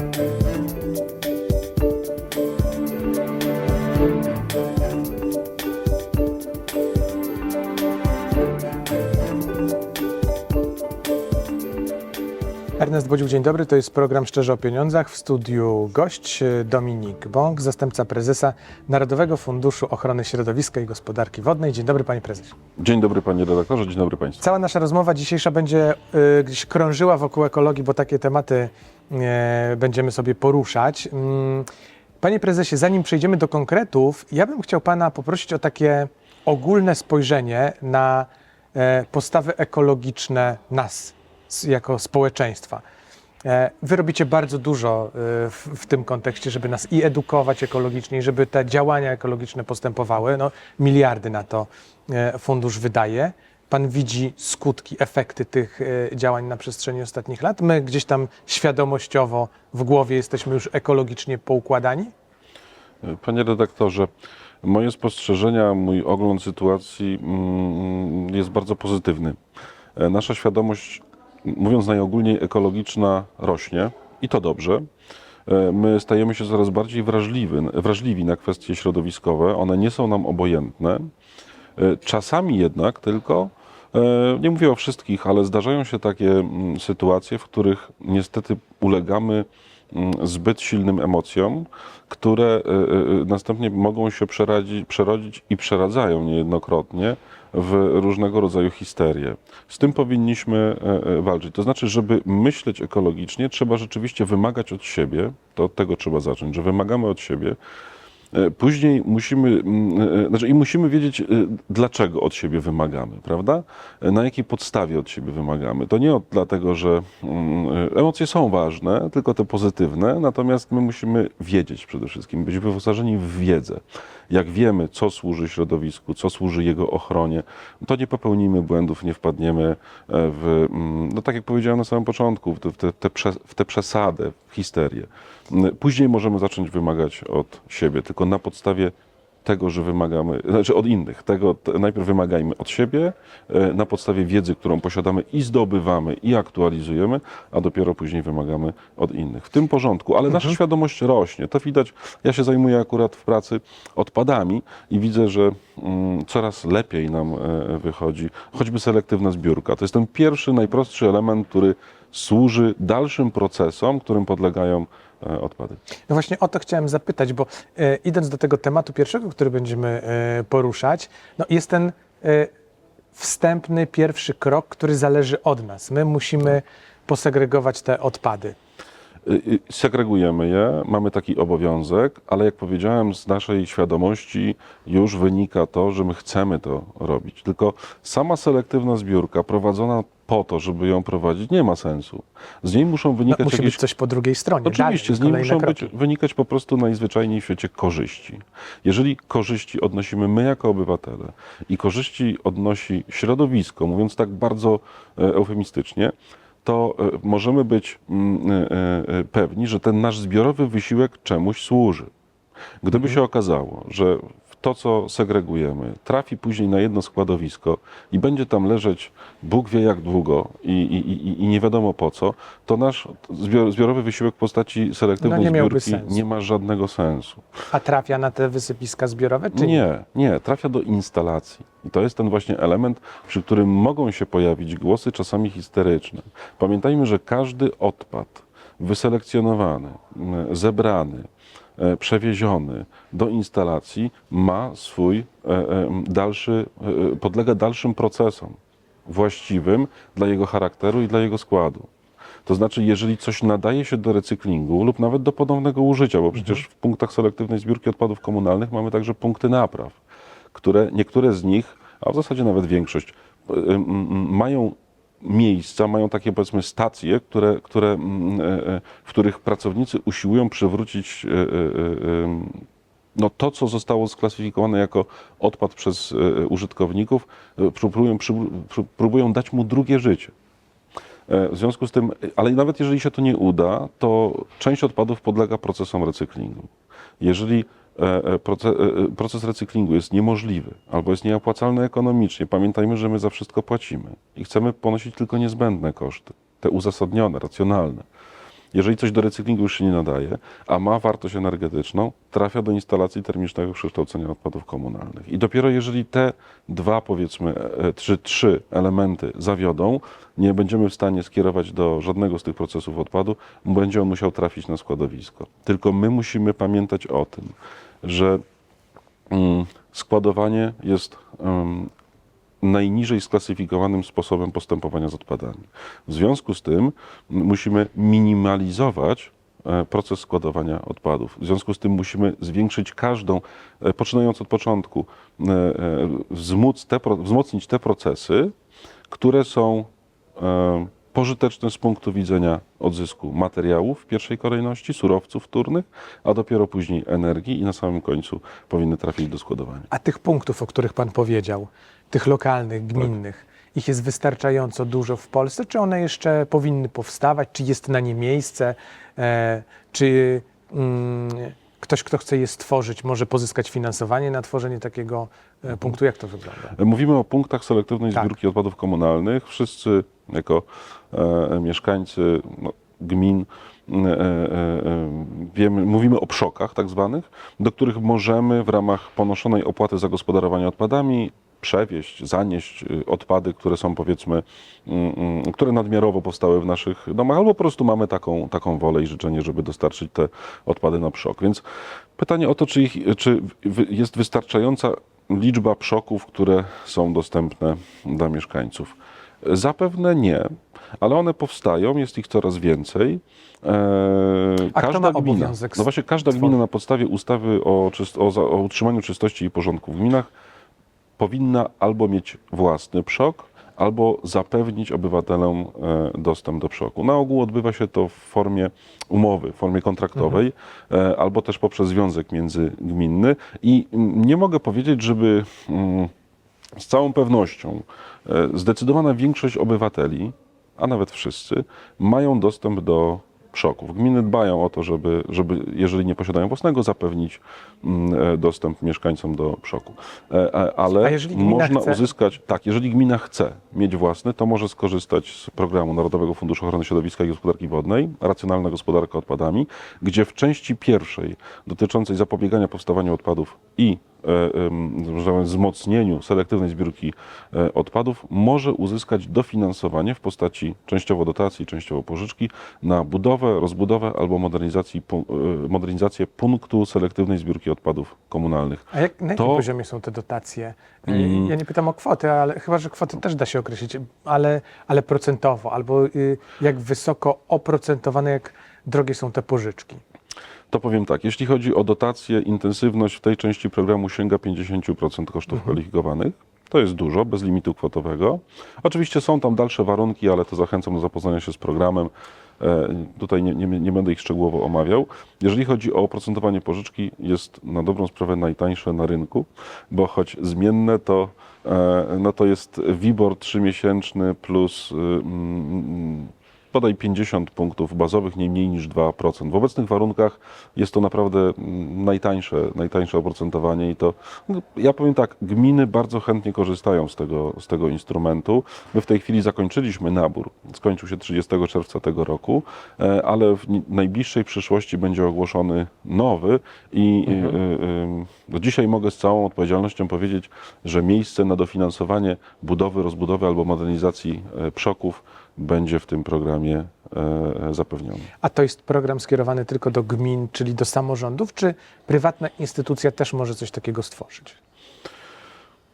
Thank you. Ernest Bodził, dzień dobry. To jest program Szczerze o Pieniądzach. W studiu gość e, Dominik Bąk, zastępca prezesa Narodowego Funduszu Ochrony Środowiska i Gospodarki Wodnej. Dzień dobry, panie prezesie. Dzień dobry panie redaktorze, dzień dobry państwu. Cała nasza rozmowa dzisiejsza będzie y, gdzieś krążyła wokół ekologii, bo takie tematy e, będziemy sobie poruszać. Mm, Panie prezesie, zanim przejdziemy do konkretów, ja bym chciał pana poprosić o takie ogólne spojrzenie na e, postawy ekologiczne nas jako społeczeństwa. E, Wy robicie bardzo dużo e, w, w tym kontekście, żeby nas i edukować ekologicznie, i żeby te działania ekologiczne postępowały. No, miliardy na to e, fundusz wydaje. Pan widzi skutki, efekty tych działań na przestrzeni ostatnich lat. My gdzieś tam świadomościowo w głowie jesteśmy już ekologicznie poukładani. Panie redaktorze, moje spostrzeżenia, mój ogląd sytuacji mm, jest bardzo pozytywny. Nasza świadomość, mówiąc najogólniej, ekologiczna rośnie i to dobrze. E, My stajemy się coraz bardziej wrażliwi, wrażliwi na kwestie środowiskowe. One nie są nam obojętne. E, Czasami jednak tylko, e, nie mówię o wszystkich, ale zdarzają się takie mm, sytuacje, w których niestety ulegamy mm, zbyt silnym emocjom, które następnie mogą się przerodzić i przeradzają niejednokrotnie w różnego rodzaju histerię. Z tym powinniśmy e, e, walczyć. To znaczy, żeby myśleć ekologicznie, trzeba rzeczywiście wymagać od siebie, to od tego trzeba zacząć, że wymagamy od siebie, E, Później musimy, mm, znaczy i musimy wiedzieć, dlaczego od siebie wymagamy, prawda? Na jakiej podstawie od siebie wymagamy. To nie od, dlatego, że mm, emocje są ważne, tylko te pozytywne, natomiast my musimy wiedzieć przede wszystkim, być wyposażeni w wiedzę. Jak wiemy, co służy środowisku, co służy jego ochronie, to nie popełnimy błędów, nie wpadniemy e, w, mm, no tak jak powiedziałem na samym początku, w te, te, te w tę przesadę, w histerię. Mm, Później możemy zacząć wymagać od siebie, tylko na podstawie tego, że wymagamy, znaczy od innych. Tego najpierw wymagajmy od siebie, e, na podstawie wiedzy, którą posiadamy i zdobywamy i aktualizujemy, a dopiero później wymagamy od innych. W tym porządku, ale nasza świadomość rośnie. To widać, ja się zajmuję akurat w pracy odpadami i widzę, że mm, coraz lepiej nam e, wychodzi, choćby selektywna zbiórka. To jest ten pierwszy, najprostszy element, który służy dalszym procesom, którym podlegają odpady. No właśnie o to chciałem zapytać, bo e, idąc do tego tematu pierwszego, który będziemy e, poruszać, no jest ten e, wstępny, pierwszy krok, który zależy od nas. My musimy posegregować te odpady. Y, Segregujemy je, mamy taki obowiązek, ale jak powiedziałem, z naszej świadomości już wynika to, że my chcemy to robić. Tylko sama selektywna zbiórka prowadzona po to, żeby ją prowadzić, nie ma sensu. Z niej muszą No, wynikać musi jakieś być coś po drugiej stronie. Oczywiście, z dalej, niej kolejne muszą być, wynikać po prostu najzwyczajniej w świecie korzyści. Jeżeli korzyści odnosimy my jako obywatele i korzyści odnosi środowisko, mówiąc tak bardzo e, eufemistycznie, to e, możemy być mm, e, pewni, że ten nasz zbiorowy wysiłek czemuś służy. Gdyby się okazało, że to, co segregujemy, trafi później na jedno składowisko i będzie tam leżeć Bóg wie jak długo i, i, i, i nie wiadomo po co, to nasz zbior, zbiorowy wysiłek w postaci selektywnej No nie zbiórki sensu. nie ma żadnego sensu. A trafia na te wysypiska zbiorowe, czy Nie, nie, trafia do instalacji. I to jest ten właśnie element, przy którym mogą się pojawić głosy czasami histeryczne. Pamiętajmy, że każdy odpad wyselekcjonowany, zebrany, przewieziony do instalacji ma swój e, e, dalszy, e, podlega dalszym procesom właściwym dla jego charakteru i dla jego składu. To znaczy, jeżeli coś nadaje się do recyklingu lub nawet do ponownego użycia, bo przecież w punktach selektywnej zbiórki odpadów komunalnych mamy także punkty napraw, które niektóre z nich, a w zasadzie nawet większość, mają miejsca, mają takie powiedzmy stacje, które, które, mm, e, e, w których pracownicy usiłują przywrócić e, no to, co zostało sklasyfikowane jako odpad przez użytkowników, próbują, próbują dać mu drugie życie. W związku z tym, ale nawet jeżeli się to nie uda, to część odpadów podlega procesom recyklingu. Jeżeli proces, proces recyklingu jest niemożliwy albo jest nieopłacalny ekonomicznie, pamiętajmy, że my za wszystko płacimy i chcemy ponosić tylko niezbędne koszty, te uzasadnione, racjonalne. Jeżeli coś do recyklingu już się nie nadaje, a ma wartość energetyczną, trafia do instalacji termicznego przekształcenia odpadów komunalnych. I dopiero jeżeli te dwa, powiedzmy, e, czy trzy elementy zawiodą, nie będziemy w stanie skierować do żadnego z tych procesów odpadu, będzie on musiał trafić na składowisko. Tylko my musimy pamiętać o tym, że mm, składowanie jest najniżej sklasyfikowanym sposobem postępowania z odpadami. W związku z tym musimy minimalizować e, proces składowania odpadów. W związku z tym musimy zwiększyć każdą, e, poczynając od początku, e, wzmóc te, wzmocnić te procesy, które są pożyteczne z punktu widzenia odzysku materiałów w pierwszej kolejności, surowców wtórnych, a dopiero później energii i na samym końcu powinny trafić do składowania. A tych punktów, o których Pan powiedział, tych lokalnych, gminnych, ich jest wystarczająco dużo w Polsce? Czy one jeszcze powinny powstawać? Czy jest na nie miejsce? E, czy mm, ktoś, kto chce je stworzyć, może pozyskać finansowanie na tworzenie takiego e, punktu? Jak to wygląda? Mówimy o punktach selektywnej Tak. zbiórki odpadów komunalnych. Wszyscy jako e, mieszkańcy no, gmin e, e, e, wiemy, mówimy o przokach tak zwanych, do których możemy w ramach ponoszonej opłaty za gospodarowanie odpadami przewieźć, zanieść y, odpady, które są powiedzmy, mm, mm, które nadmiarowo powstały w naszych domach, albo po prostu mamy taką, taką wolę i życzenie, żeby dostarczyć te odpady na przok. Więc pytanie o to, czy, ich, czy jest wystarczająca liczba przoków, które są dostępne dla mieszkańców. Zapewne nie, ale one powstają, jest ich coraz więcej. Eee, A ma obowiązek no właśnie każda gmina na podstawie ustawy o, o, o utrzymaniu czystości i porządku w gminach powinna albo mieć własny przok, albo zapewnić obywatelom e, dostęp do przoku. Na ogół odbywa się to w formie umowy, w formie kontraktowej, e, albo też poprzez związek międzygminny. I nie mogę powiedzieć, żeby mm, z całą pewnością e, zdecydowana większość obywateli, a nawet wszyscy, mają dostęp do przoków. Gminy dbają o to, żeby, żeby jeżeli nie posiadają własnego, zapewnić mm, e, dostęp mieszkańcom do przoku. E, e, Ale można chce? uzyskać, tak, jeżeli gmina chce mieć własny, to może skorzystać z programu Narodowego Funduszu Ochrony Środowiska i Gospodarki Wodnej, racjonalna gospodarka odpadami, gdzie w części pierwszej dotyczącej zapobiegania powstawaniu odpadów i e, wzmocnieniu selektywnej zbiórki e, odpadów może uzyskać dofinansowanie w postaci częściowo dotacji, częściowo pożyczki na budowę, rozbudowę albo e, modernizację punktu selektywnej zbiórki odpadów komunalnych. A jak, na jakim To- poziomie są te dotacje? Mm. Ja nie pytam o kwoty, ale chyba, że kwoty też da się określić, ale, ale procentowo, albo y, jak wysoko oprocentowane, jak drogie są te pożyczki. To powiem tak, jeśli chodzi o dotację, intensywność w tej części programu sięga 50% kosztów kwalifikowanych. To jest dużo, bez limitu kwotowego. Oczywiście są tam dalsze warunki, ale to zachęcam do zapoznania się z programem. E, Tutaj nie, nie, nie będę ich szczegółowo omawiał. Jeżeli chodzi o oprocentowanie pożyczki, jest na dobrą sprawę najtańsze na rynku, bo choć zmienne, to, e, no to jest WIBOR trzymiesięczny plus y, podaj 50 punktów bazowych, nie mniej niż 2%. W obecnych warunkach jest to naprawdę mm, najtańsze, najtańsze oprocentowanie i to, no, ja powiem tak, gminy bardzo chętnie korzystają z tego, z tego instrumentu. My w tej chwili zakończyliśmy nabór, skończył się 30 czerwca tego roku, e, ale w najbliższej przyszłości będzie ogłoszony nowy i y, y, y, do dzisiaj mogę z całą odpowiedzialnością powiedzieć, że miejsce na dofinansowanie budowy, rozbudowy albo modernizacji e, przoków będzie w tym programie e, zapewnione. A to jest program skierowany tylko do gmin, czyli do samorządów, czy prywatna instytucja też może coś takiego stworzyć?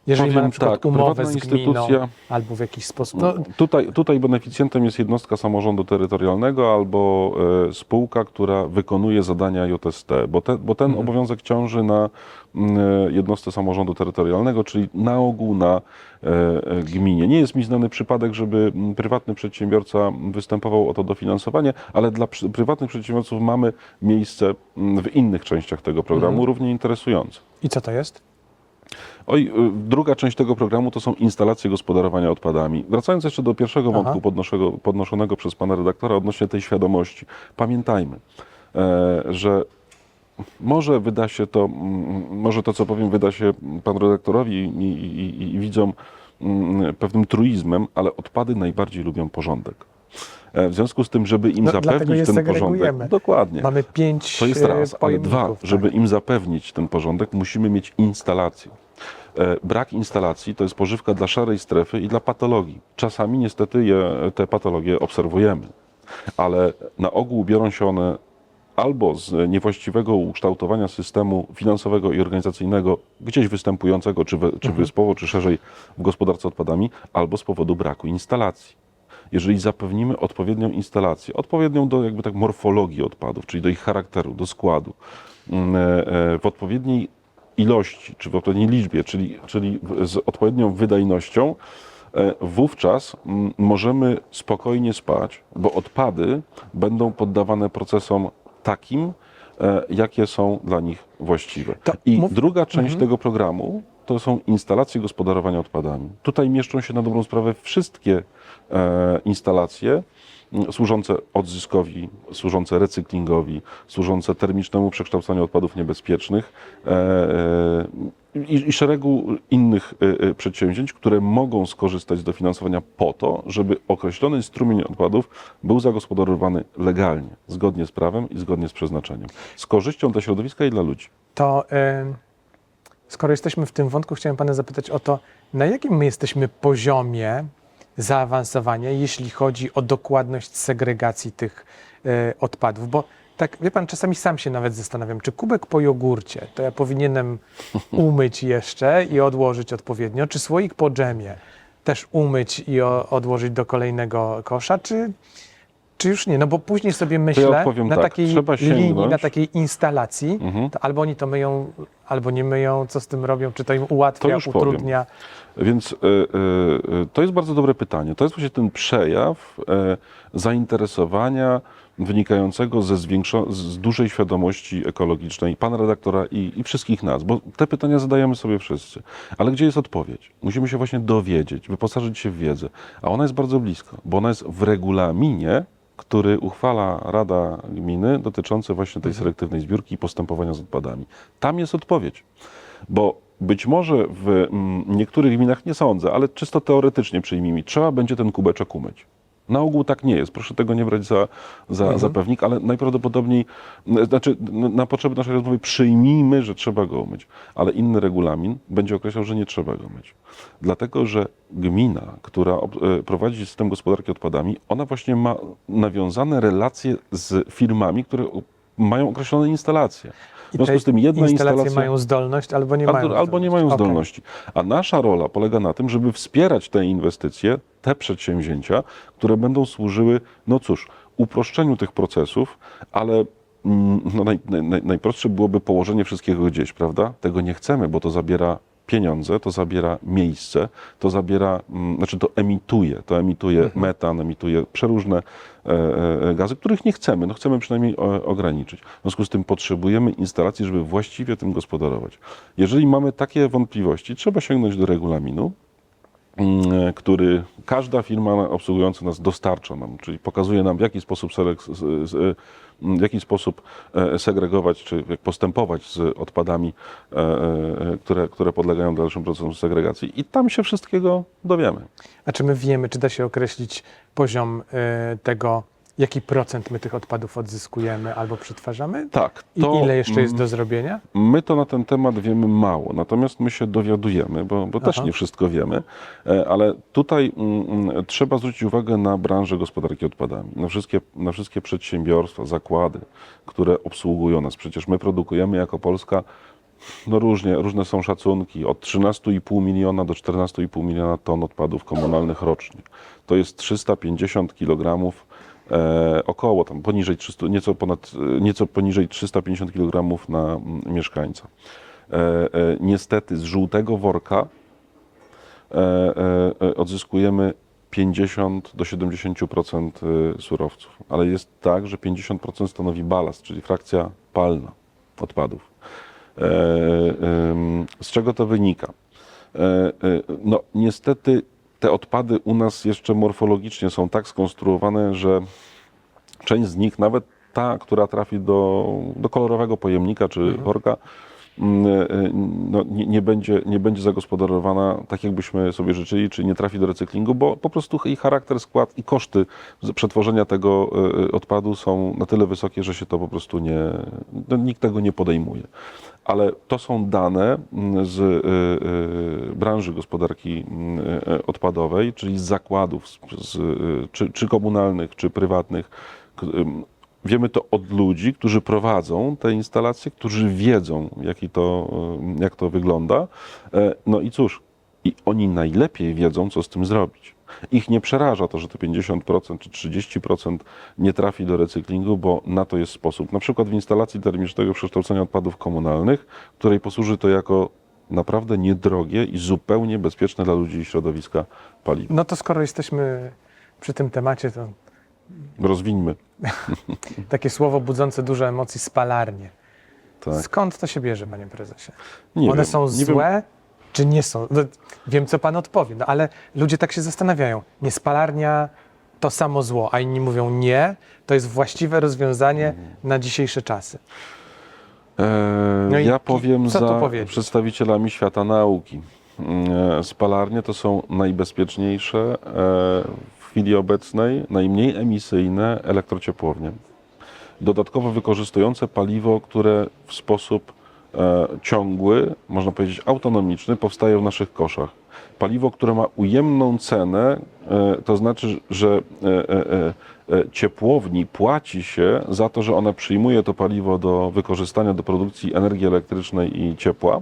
Jeżeli ma Powiem na przykład tak, umowę z prywatna gminą instytucja- albo w jakiś sposób. No, Tutaj, tutaj beneficjentem jest jednostka samorządu terytorialnego albo e, spółka, która wykonuje zadania JST, bo, te, bo ten obowiązek ciąży na mm, e, jednostce samorządu terytorialnego, czyli na ogół na e, gminie. Nie jest mi znany przypadek, żeby mm, prywatny przedsiębiorca występował o to dofinansowanie, ale dla prywatnych przedsiębiorców mamy miejsce mm, w innych częściach tego programu, równie interesujące. I co to jest? Oj, y, druga część tego programu to są instalacje gospodarowania odpadami. Wracając jeszcze do pierwszego Aha. wątku podnoszego, podnoszonego przez pana redaktora odnośnie tej świadomości. Pamiętajmy, e, że może wyda się to, może to co powiem wyda się panu redaktorowi i, i, i, i widzom pewnym truizmem, ale odpady najbardziej lubią porządek. E, W związku z tym, żeby im No, zapewnić ten porządek, dokładnie. Mamy pięć To jest e, raz, ale dwa, pojemników, żeby tak. im zapewnić ten porządek, musimy mieć instalację. E, Brak instalacji to jest pożywka dla szarej strefy i dla patologii. Czasami niestety je, te patologie obserwujemy, ale na ogół biorą się one albo z niewłaściwego ukształtowania systemu finansowego i organizacyjnego, gdzieś występującego, czy, we, czy wyspowo, czy szerzej w gospodarce odpadami, albo z powodu braku instalacji jeżeli zapewnimy odpowiednią instalację, odpowiednią do jakby tak morfologii odpadów, czyli do ich charakteru, do składu, mm, e, e, w odpowiedniej ilości, czy w odpowiedniej liczbie, czyli, czyli z odpowiednią wydajnością, e, wówczas mm, możemy spokojnie spać, bo odpady będą poddawane procesom takim, jakie są dla nich właściwe. I mów- druga część tego programu to są instalacje gospodarowania odpadami. Tutaj mieszczą się na dobrą sprawę wszystkie e, instalacje służące odzyskowi, służące recyklingowi, służące termicznemu przekształcaniu odpadów niebezpiecznych e, e, i, szeregu innych przedsięwzięć, które mogą skorzystać z dofinansowania po to, żeby określony strumień odpadów był zagospodarowany legalnie, zgodnie z prawem i zgodnie z przeznaczeniem. Z korzyścią dla środowiska i dla ludzi. To e, skoro jesteśmy w tym wątku, chciałem pana zapytać o to, na jakim my jesteśmy poziomie zaawansowania, jeśli chodzi o dokładność segregacji tych e, odpadów, bo tak, wie pan, czasami sam się nawet zastanawiam, czy kubek po jogurcie to ja powinienem umyć jeszcze i odłożyć odpowiednio, czy słoik po dżemie też umyć i o, odłożyć do kolejnego kosza, czy, czy już nie? No bo później sobie myślę, odpowiem na tak, takiej linii, sięgnąć. na takiej instalacji, Mhm. to albo oni to myją, albo nie myją, co z tym robią, czy to im To ułatwia, już powiem. utrudnia. Więc y, y, y, to jest bardzo dobre pytanie. To jest właśnie ten przejaw e, zainteresowania wynikającego ze zwiększo- z dużej świadomości ekologicznej pana redaktora i, i wszystkich nas, bo te pytania zadajemy sobie wszyscy. Ale gdzie jest odpowiedź? Musimy się właśnie dowiedzieć, wyposażyć się w wiedzę, a ona jest bardzo blisko, bo ona jest w regulaminie, który uchwala Rada Gminy dotyczący właśnie tej selektywnej zbiórki i postępowania z odpadami. Tam jest odpowiedź. Bo być może w mm, niektórych gminach nie sądzę, ale czysto teoretycznie przyjmijmy, trzeba będzie ten kubeczek umyć. Na ogół tak nie jest. Proszę tego nie brać za, za, za pewnik, ale najprawdopodobniej, znaczy na potrzeby naszej rozmowy przyjmijmy, że trzeba go umyć, ale inny regulamin będzie określał, że nie trzeba go myć. Dlatego, że gmina, która e, prowadzi system gospodarki odpadami, ona właśnie ma nawiązane relacje z firmami, które mają określone instalacje. W związku z tym jedna instalacje instalacja... mają zdolność, albo nie mają Albo, albo nie mają zdolności. A nasza rola polega na tym, żeby wspierać te inwestycje, te przedsięwzięcia, które będą służyły, no cóż, uproszczeniu tych procesów, ale mm, no naj, naj, najprostsze byłoby położenie wszystkiego gdzieś, prawda? Tego nie chcemy, bo to zabiera pieniądze, to zabiera miejsce, to zabiera, mm, znaczy to emituje, to emituje metan, emituje przeróżne e, e, gazy, których nie chcemy, no chcemy przynajmniej o, ograniczyć. W związku z tym potrzebujemy instalacji, żeby właściwie tym gospodarować. Jeżeli mamy takie wątpliwości, trzeba sięgnąć do regulaminu, który każda firma obsługująca nas dostarcza nam, czyli pokazuje nam, w jaki sposób, z- w jaki sposób e, segregować, czy jak postępować z odpadami, e, e, które, które podlegają dalszym procesom segregacji. I tam się wszystkiego dowiemy. A czy my wiemy, czy da się określić poziom tego, jaki procent my tych odpadów odzyskujemy albo przetwarzamy? Tak. I ile jeszcze jest do zrobienia? My to na ten temat wiemy mało, natomiast my się dowiadujemy, bo, bo też nie wszystko wiemy, e, ale tutaj mm, trzeba zwrócić uwagę na branżę gospodarki odpadami, na wszystkie, na wszystkie przedsiębiorstwa, zakłady, które obsługują nas. Przecież my produkujemy jako Polska, no różnie, różne są szacunki, od 13,5 miliona do 14,5 miliona ton odpadów komunalnych rocznie. To jest 350 kilogramów e, około tam poniżej 300, nieco ponad, e, nieco poniżej 350 kg na mm, mieszkańca. E, e, niestety z żółtego worka e, e, e, odzyskujemy 50 do 70% e, surowców, ale jest tak, że 50% stanowi balast, czyli frakcja palna odpadów. E, z czego to wynika? E, e, No, niestety te odpady u nas jeszcze morfologicznie są tak skonstruowane, że część z nich, nawet ta, która trafi do, do kolorowego pojemnika czy worka, mm, e, no, nie, nie, będzie, nie będzie zagospodarowana tak, jakbyśmy sobie życzyli, czyli nie trafi do recyklingu, bo po prostu i charakter, skład i koszty przetworzenia tego e, odpadu są na tyle wysokie, że się to po prostu nie, no, nikt tego nie podejmuje. Ale to są dane mm, z e, e, branży gospodarki mm, e, odpadowej, czyli z zakładów, z, e, czy, czy komunalnych, czy prywatnych. Wiemy to od ludzi, którzy prowadzą te instalacje, którzy wiedzą, jaki to, jak to wygląda. E, No i cóż, i oni najlepiej wiedzą, co z tym zrobić. Ich nie przeraża to, że te 50% czy 30% nie trafi do recyklingu, bo na to jest sposób. Na przykład w instalacji termicznego przekształcenia odpadów komunalnych, której posłuży to jako naprawdę niedrogie i zupełnie bezpieczne dla ludzi i środowiska paliwo. No to skoro jesteśmy przy tym temacie, to Rozwińmy. takie słowo budzące dużo emocji, spalarnie. Tak. Skąd to się bierze, panie prezesie? Nie One wiem, są złe, czy nie są? No, wiem, co pan odpowie, no, ale ludzie tak się zastanawiają. Nie spalarnia to samo zło, a inni mówią nie, to jest właściwe rozwiązanie na dzisiejsze czasy. Eee, No i ja powiem co tu za powiedzieć? przedstawicielami świata nauki. Eee, Spalarnie to są najbezpieczniejsze eee, w chwili obecnej, najmniej emisyjne elektrociepłownie. Dodatkowo wykorzystujące paliwo, które w sposób e, ciągły, można powiedzieć autonomiczny, powstaje w naszych koszach. Paliwo, które ma ujemną cenę, e, to znaczy, że e, e, e, e, ciepłowni płaci się za to, że ona przyjmuje to paliwo do wykorzystania do produkcji energii elektrycznej i ciepła.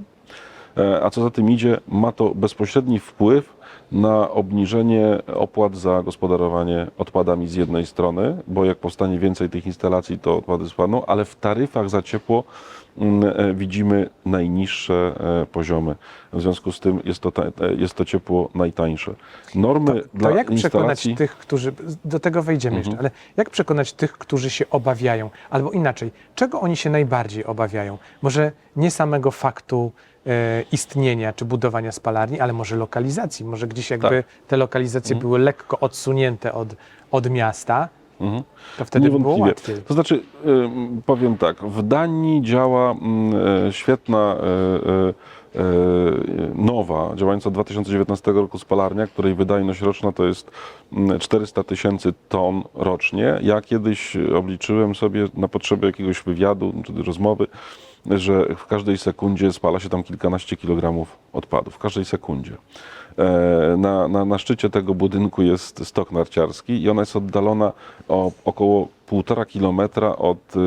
E, A co za tym idzie, ma to bezpośredni wpływ na obniżenie opłat za gospodarowanie odpadami z jednej strony, bo jak powstanie więcej tych instalacji, to odpady spadną, ale w taryfach za ciepło e, widzimy najniższe e, poziomy. W związku z tym jest to, e, jest to ciepło najtańsze. Normy To, dla to jak przekonać instalacji... Mhm. tych, którzy, do tego wejdziemy jeszcze, ale jak przekonać tych, którzy się obawiają? Albo inaczej, czego oni się najbardziej obawiają? Może nie samego faktu e, istnienia czy budowania spalarni, ale może lokalizacji. Może gdzieś jakby Tak. te lokalizacje były lekko odsunięte od, od miasta, Mhm. to wtedy by było łatwiej. To znaczy, powiem tak, w Danii działa mm, e, świetna, e, e, nowa, działająca od 2019 roku spalarnia, której wydajność roczna to jest mm, 400 tysięcy ton rocznie. Ja kiedyś obliczyłem sobie na potrzeby jakiegoś wywiadu czy rozmowy, że w każdej sekundzie spala się tam kilkanaście kilogramów odpadów. W każdej sekundzie. E, Na, na, na szczycie tego budynku jest stok narciarski i ona jest oddalona o około półtora kilometra od y,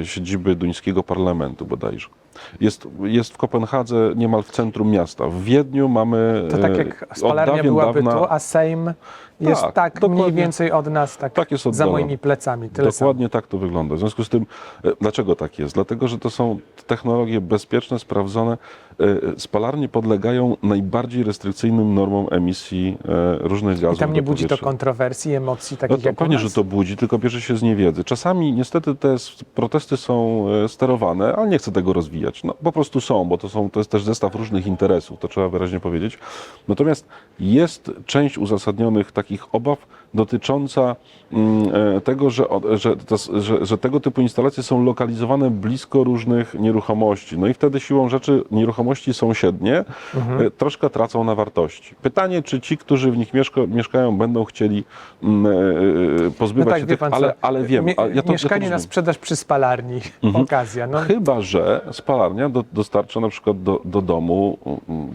y, siedziby duńskiego parlamentu bodajże. Jest, jest w Kopenhadze niemal w centrum miasta. W Wiedniu mamy To tak e, jak spalarnia byłaby dawna- tu, a Sejm jest Tak, tak, mniej więcej od nas, tak, Tak jest za moimi plecami. Tyle samo. Dokładnie tak to wygląda. W związku z tym, e, dlaczego tak jest? Dlatego, że to są technologie bezpieczne, sprawdzone. E, Spalarnie podlegają najbardziej restrykcyjnym normom emisji e, różnych gazów. I tam nie budzi to kontrowersji, emocji No takich to jak pewnie, że to budzi, tylko bierze się z niewiedzy. Czasami niestety te protesty są sterowane, ale nie chcę tego rozwijać. No, po prostu są, bo to, są, to jest też zestaw różnych interesów, to trzeba wyraźnie powiedzieć. Natomiast jest część uzasadnionych takich obaw dotycząca mm, e, tego, że, że, że, że tego typu instalacje są lokalizowane blisko różnych nieruchomości. No i wtedy siłą rzeczy nieruchomości sąsiednie Mhm. e, troszkę tracą na wartości. Pytanie, czy ci, którzy w nich mieszka, mieszkają, będą chcieli mm, e, pozbywać No tak, się tych, pan ale, ale wiem. mie- ja to, ja mieszkanie na rozumiem. sprzedaż przy spalarni, Mhm. okazja. No, Chyba, że spalarnia do, dostarcza na przykład do, do domu mm,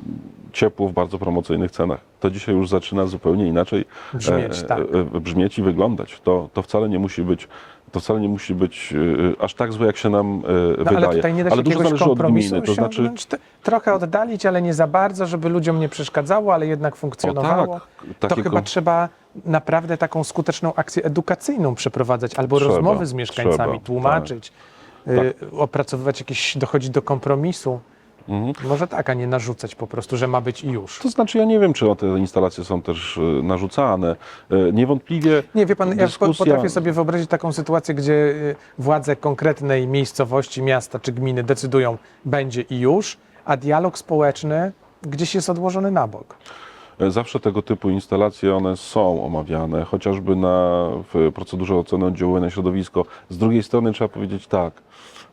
ciepło w bardzo promocyjnych cenach. To dzisiaj już zaczyna zupełnie inaczej Brzmieć, tak. E, brzmieć i wyglądać. To, to wcale nie musi być to wcale nie musi być e, aż tak złe, jak się nam e, no wydaje. ale tutaj nie da się dużo jakiegoś zależy od gminy. To znaczy, te- trochę oddalić, ale nie za bardzo, żeby ludziom nie przeszkadzało, ale jednak funkcjonowało. tak, to chyba kom- trzeba naprawdę taką skuteczną akcję edukacyjną przeprowadzać, albo Trzeba, rozmowy z mieszkańcami, trzeba, tak. tłumaczyć, y, opracowywać jakieś, dochodzić do kompromisu. Mhm. Może tak, a nie narzucać po prostu, że ma być i już. To znaczy, ja nie wiem, czy te instalacje są też e, narzucane. E, Niewątpliwie Nie, wie pan, ja po- dyskusja- potrafię sobie wyobrazić taką sytuację, gdzie y, władze konkretnej miejscowości, miasta czy gminy decydują, będzie i już, a dialog społeczny gdzieś jest odłożony na bok. E, Zawsze tego typu instalacje one są omawiane, chociażby na, w procedurze oceny oddziaływania na środowisko. Z drugiej strony trzeba powiedzieć tak,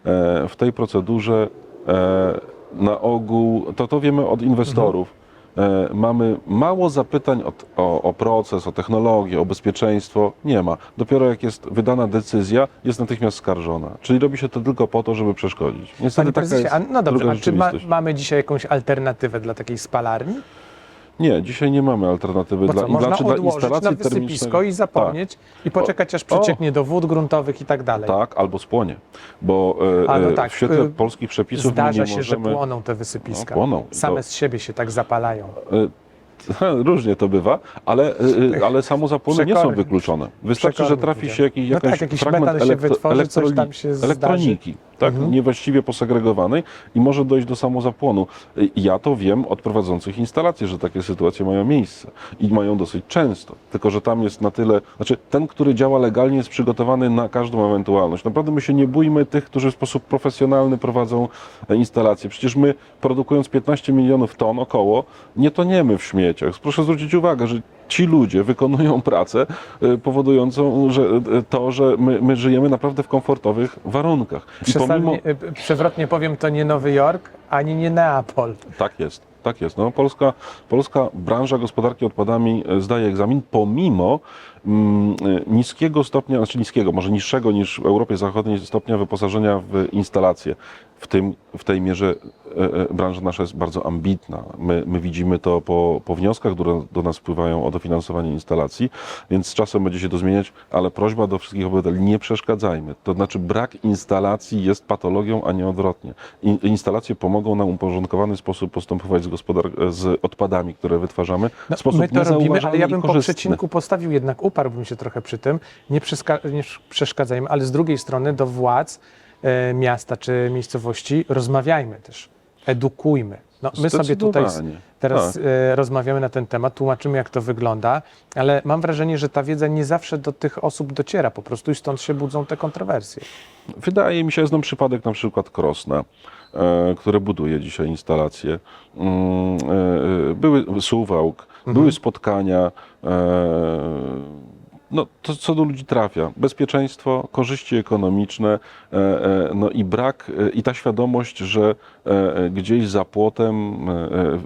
e, w tej procedurze E, na ogół, to to wiemy od inwestorów. E, mamy mało zapytań od, o, o proces, o technologię, o bezpieczeństwo. Nie ma. Dopiero jak jest wydana decyzja, jest natychmiast skarżona. Czyli robi się to tylko po to, żeby przeszkodzić. Niestety Panie taka prezesie, jest a, no dobrze, druga a czy ma, rzeczywistość. mamy dzisiaj jakąś alternatywę dla takiej spalarni? Nie, dzisiaj nie mamy alternatywy Bo dla, co, można znaczy dla odłożyć instalacji na wysypisko i zapomnieć i poczekać aż przycieknie do wód gruntowych i tak dalej. Tak, albo spłonie. Bo e, A, no e, tak, w świetle y, polskich przepisów my Zdarza nie się, możemy... że płoną te wysypiska. No, płoną. Same To- z siebie się tak zapalają. E, Różnie to bywa, ale, y, ale samozapłony nie są wykluczone. Wystarczy, że trafi widziałem. się jakiś, No jakaś tak, jakiś fragment metal się wytworzy, coś elektroli- tam się zdarzy. elektroniki, tak, Mhm. niewłaściwie posegregowanej i może dojść do samozapłonu. Ja to wiem od prowadzących instalacje, że takie sytuacje mają miejsce i mają dosyć często. Tylko, że tam jest na tyle, znaczy ten, który działa legalnie jest przygotowany na każdą ewentualność. Naprawdę my się nie bójmy tych, którzy w sposób profesjonalny prowadzą e, instalacje. Przecież my produkując 15 milionów ton około, nie toniemy w śmieciach. Proszę zwrócić uwagę, że ci ludzie wykonują pracę e, powodującą że, e, to, że my, my żyjemy naprawdę w komfortowych warunkach. Pomimo, y, przewrotnie powiem, to nie Nowy Jork, ani nie Neapol. tak jest, tak jest. No, polska, polska branża gospodarki odpadami e, zdaje egzamin pomimo e, niskiego stopnia, znaczy niskiego, może niższego niż w Europie Zachodniej stopnia wyposażenia w instalacje. W, tym, w tej mierze e, e, branża nasza jest bardzo ambitna. My, my widzimy to po, po wnioskach, które do nas wpływają o dofinansowanie instalacji, więc z czasem będzie się to zmieniać, ale prośba do wszystkich obywateli, nie przeszkadzajmy. To znaczy brak instalacji jest patologią, a nie odwrotnie. In, instalacje pomogą nam uporządkowany sposób postępować z, gospodar- z odpadami, które wytwarzamy No, w sposób my to robimy, ale ja bym po przecinku postawił jednak, uparłbym się trochę przy tym, nie, nie przeszkadzajmy, ale z drugiej strony do władz e, miasta czy miejscowości rozmawiajmy też, edukujmy. No, my sobie tutaj teraz Tak. e, rozmawiamy na ten temat, tłumaczymy jak to wygląda, ale mam wrażenie, że ta wiedza nie zawsze do tych osób dociera po prostu i stąd się budzą te kontrowersje. Wydaje mi się, znam przypadek na przykład Krosna, które buduje dzisiaj instalacje. Mm, e, e, były Suwałk, były spotkania. No, to co do ludzi trafia. Bezpieczeństwo, korzyści ekonomiczne, e, e, no i brak, e, i ta świadomość, że gdzieś za płotem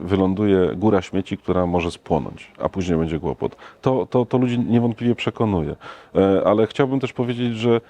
wyląduje góra śmieci, która może spłonąć, a później będzie kłopot. To, to, to ludzi niewątpliwie przekonuje. Ale chciałbym też powiedzieć, że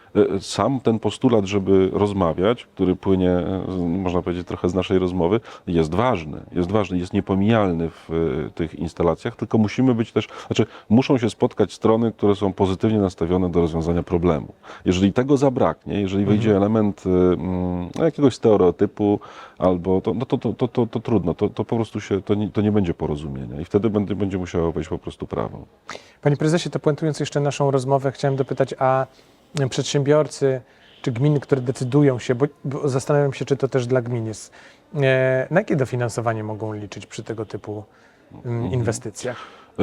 sam ten postulat, żeby rozmawiać, który płynie, można powiedzieć, trochę z naszej rozmowy, jest ważny. Jest ważny, jest niepomijalny w tych instalacjach, tylko musimy być też, znaczy muszą się spotkać strony, które są pozytywnie nastawione do rozwiązania problemu. Jeżeli tego zabraknie, jeżeli wejdzie element e, mm, jakiegoś stereotypu, albo to, no to, to, to, to, to trudno, to, to po prostu się, to nie, to nie będzie porozumienia i wtedy będzie, będzie musiało wejść po prostu prawo. Panie prezesie, to puentując jeszcze naszą rozmowę, chciałem dopytać, a przedsiębiorcy czy gminy, które decydują się, bo, bo zastanawiam się, czy to też dla gmin jest, e, na jakie dofinansowanie mogą liczyć przy tego typu mm, inwestycjach? E,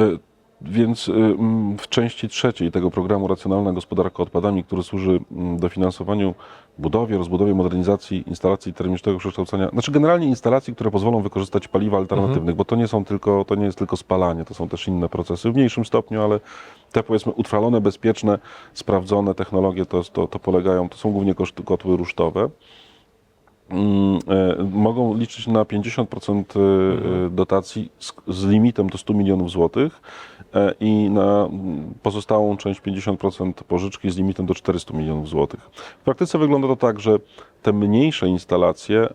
Więc y, mm, w części trzeciej tego programu Racjonalna Gospodarka Odpadami, który służy mm, dofinansowaniu budowie, rozbudowie, modernizacji instalacji termicznego przekształcenia, znaczy generalnie instalacji, które pozwolą wykorzystać paliwa alternatywnych, bo to nie są tylko, to nie jest tylko spalanie, to są też inne procesy w mniejszym stopniu, ale te powiedzmy utrwalone, bezpieczne, sprawdzone technologie to, to, to polegają, to są głównie kotły rusztowe. Mm, e, mogą liczyć na 50% e, dotacji z, z limitem do 100 milionów złotych e, i na pozostałą część 50% pożyczki z limitem do 400 milionów złotych. W praktyce wygląda to tak, że te mniejsze instalacje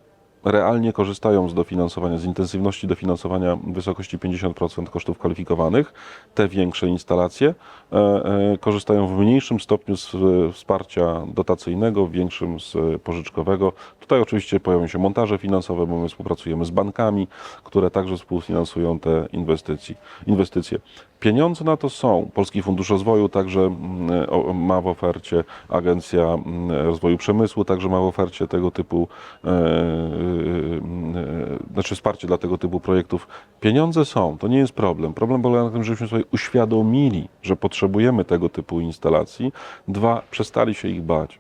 realnie korzystają z dofinansowania, z intensywności dofinansowania w wysokości 50% kosztów kwalifikowanych. Te większe instalacje e, e, korzystają w mniejszym stopniu z e, wsparcia dotacyjnego, w większym z pożyczkowego. Tutaj oczywiście pojawią się montaże finansowe, bo my współpracujemy z bankami, które także współfinansują te inwestycji, inwestycje. Pieniądze na to są. Polski Fundusz Rozwoju także mm, ma w ofercie, Agencja mm, Rozwoju Przemysłu także ma w ofercie tego typu, znaczy wsparcie dla tego typu projektów. Pieniądze są, to nie jest problem. Problem polega na tym, żebyśmy sobie uświadomili, że potrzebujemy tego typu instalacji. Dwa, przestali się ich bać.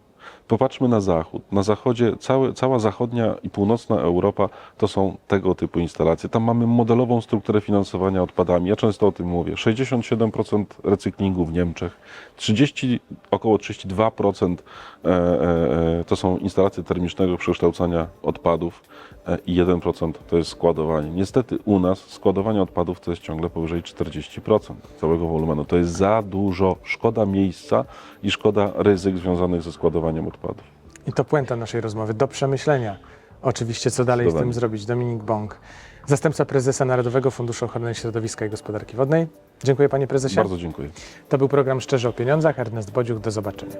Popatrzmy na zachód. Na zachodzie całe, cała zachodnia i północna Europa to są tego typu instalacje. Tam mamy modelową strukturę finansowania odpadami. Ja często o tym mówię. 67% recyklingu w Niemczech, 30, około 32% e, e, e, to są instalacje termicznego przekształcania odpadów e, i 1% to jest składowanie. Niestety u nas składowanie odpadów to jest ciągle powyżej 40% całego wolumenu. To jest za dużo. Szkoda miejsca i szkoda ryzyk związanych ze składowaniem odpadów. I to puenta naszej rozmowy. Do przemyślenia. Oczywiście, co dalej z tym zrobić. Dominik Bąk, zastępca prezesa Narodowego Funduszu Ochrony Środowiska i Gospodarki Wodnej. Dziękuję panie prezesie. Bardzo dziękuję. To był program Szczerze o Pieniądzach. Ernest Bodziuk, do zobaczenia.